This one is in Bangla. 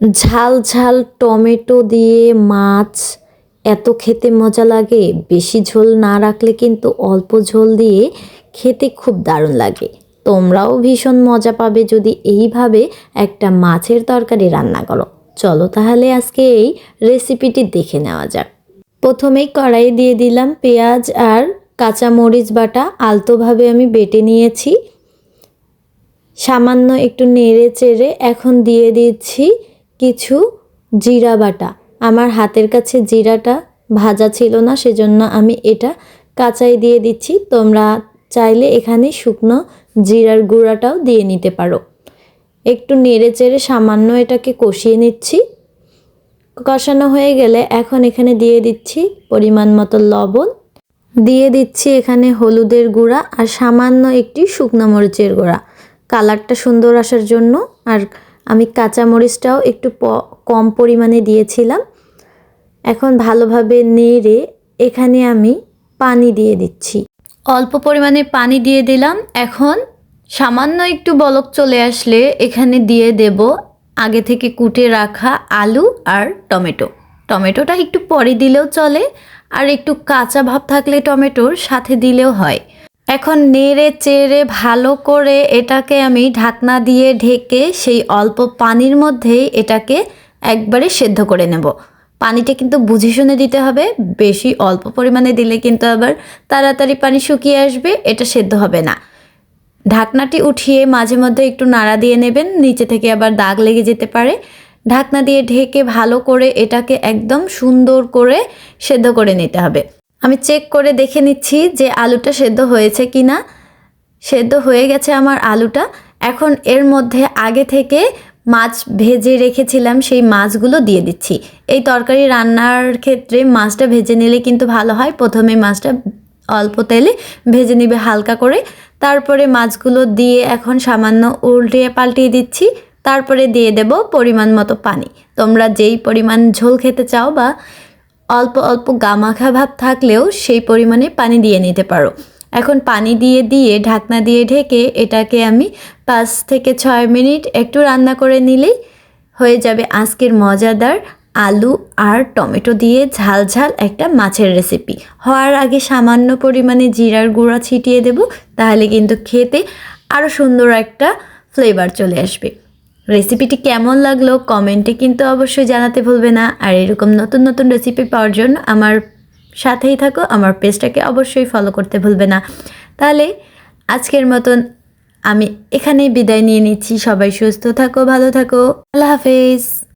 ঝাল ঝাল টমেটো দিয়ে মাছ, এত খেতে মজা লাগে। বেশি ঝোল না রাখলে কিন্তু অল্প ঝোল দিয়ে খেতে খুব দারুণ লাগে। তোমরাও ভীষণ মজা পাবে যদি এইভাবে একটা মাছের তরকারি রান্না করো। চলো তাহলে আজকে এই রেসিপিটি দেখে নেওয়া যাক। প্রথমেই কড়াই দিয়ে দিলাম পেঁয়াজ আর কাঁচা মরিচ বাটা। আলতোভাবে আমি বেটে নিয়েছি। সামান্য একটু নেড়ে চেড়ে এখন দিয়ে দিচ্ছি কিছু জিরা বাটা। আমার হাতের কাছে জিরাটা ভাজা ছিল না, সেজন্য আমি এটা কাঁচাই দিয়ে দিচ্ছি। তোমরা চাইলে এখানে শুকনো জিরার গুঁড়াটাও দিয়ে নিতে পারো। একটু নেড়ে চেড়ে সামান্য এটাকে কষিয়ে নিচ্ছি। কষানো হয়ে গেলে এখন এখানে দিয়ে দিচ্ছি পরিমাণ মতো লবণ। দিয়ে দিচ্ছি এখানে হলুদের গুঁড়া আর সামান্য একটি শুকনো মরিচের গুঁড়া। কালারটা সুন্দর আসার জন্য আর আমি কাঁচা মরিচটাও একটু কম পরিমাণে দিয়েছিলাম। এখন ভালোভাবে নেড়ে এখানে আমি পানি দিয়ে দিচ্ছি। অল্প পরিমাণে পানি দিয়ে দিলাম। এখন সামান্য একটু বলক চলে আসলে এখানে দিয়ে দেব আগে থেকে কুটে রাখা আলু আর টমেটো। টমেটোটা একটু পরে দিলেও চলে, আর একটু কাঁচা ভাব থাকলে টমেটোর সাথে দিলেও হয়। এখন নেড়ে চেড়ে ভালো করে এটাকে আমি ঢাকনা দিয়ে ঢেকে সেই অল্প পানির মধ্যেই এটাকে একবারে সেদ্ধ করে নেব। পানিটা কিন্তু বুঝে শুনে দিতে হবে, বেশি অল্প পরিমাণে দিলে কিন্তু আবার তাড়াতাড়ি পানি শুকিয়ে আসবে, এটা সেদ্ধ হবে না। ঢাকনাটি উঠিয়ে মাঝে মধ্যে একটু নাড়া দিয়ে নেবেন, নিচে থেকে আবার দাগ লেগে যেতে পারে। ঢাকনা দিয়ে ঢেকে ভালো করে এটাকে একদম সুন্দর করে সেদ্ধ করে নিতে হবে। আমি চেক করে দেখে নিচ্ছি যে আলুটা সেদ্ধ হয়েছে কি না সেদ্ধ হয়ে গেছে আমার আলুটা। এখন এর মধ্যে আগে থেকে মাছ ভেজে রেখেছিলাম, সেই মাছগুলো দিয়ে দিচ্ছি। এই তরকারি রান্নার ক্ষেত্রে মাছটা ভেজে নিলে কিন্তু ভালো হয়। প্রথমে মাছটা অল্প তেলে ভেজে নিবে হালকা করে। তারপরে মাছগুলো দিয়ে এখন সামান্য উল্টিয়ে পাল্টিয়ে দিচ্ছি। তারপরে দিয়ে দেব পরিমাণ মতো পানি। তোমরা যেই পরিমাণ ঝোল খেতে চাও বা অল্প অল্প গামাখা ভাব থাকলেও সেই পরিমাণে পানি দিয়ে নিতে পারো। এখন পানি দিয়ে দিয়ে ঢাকনা দিয়ে ঢেকে এটাকে আমি পাঁচ থেকে ছয় মিনিট একটু রান্না করে নিলেই হয়ে যাবে আজকের মজাদার আলু আর টমেটো দিয়ে ঝাল ঝাল একটা মাছের রেসিপি হওয়ার আগে সামান্য পরিমাণে জিরার গুঁড়া ছিটিয়ে দেব, তাহলে কিন্তু খেতে আরও সুন্দর একটা ফ্লেভার চলে আসবে। রেসিপিটি কেমন লাগল কমেন্টে কিন্তু অবশ্যই জানাতে ভুলবে না। আর এরকম নতুন নতুন রেসিপি পাওয়ার জন্য আমার সাথেই থাকো, আমার পেজটাকে অবশ্যই ফলো করতে ভুলবে না। তাহলে আজকের মতন আমি এখানেই বিদায় নিয়ে নিচ্ছি। সবাই সুস্থ থাকো, ভালো থাকো। আল্লাহ হাফেজ।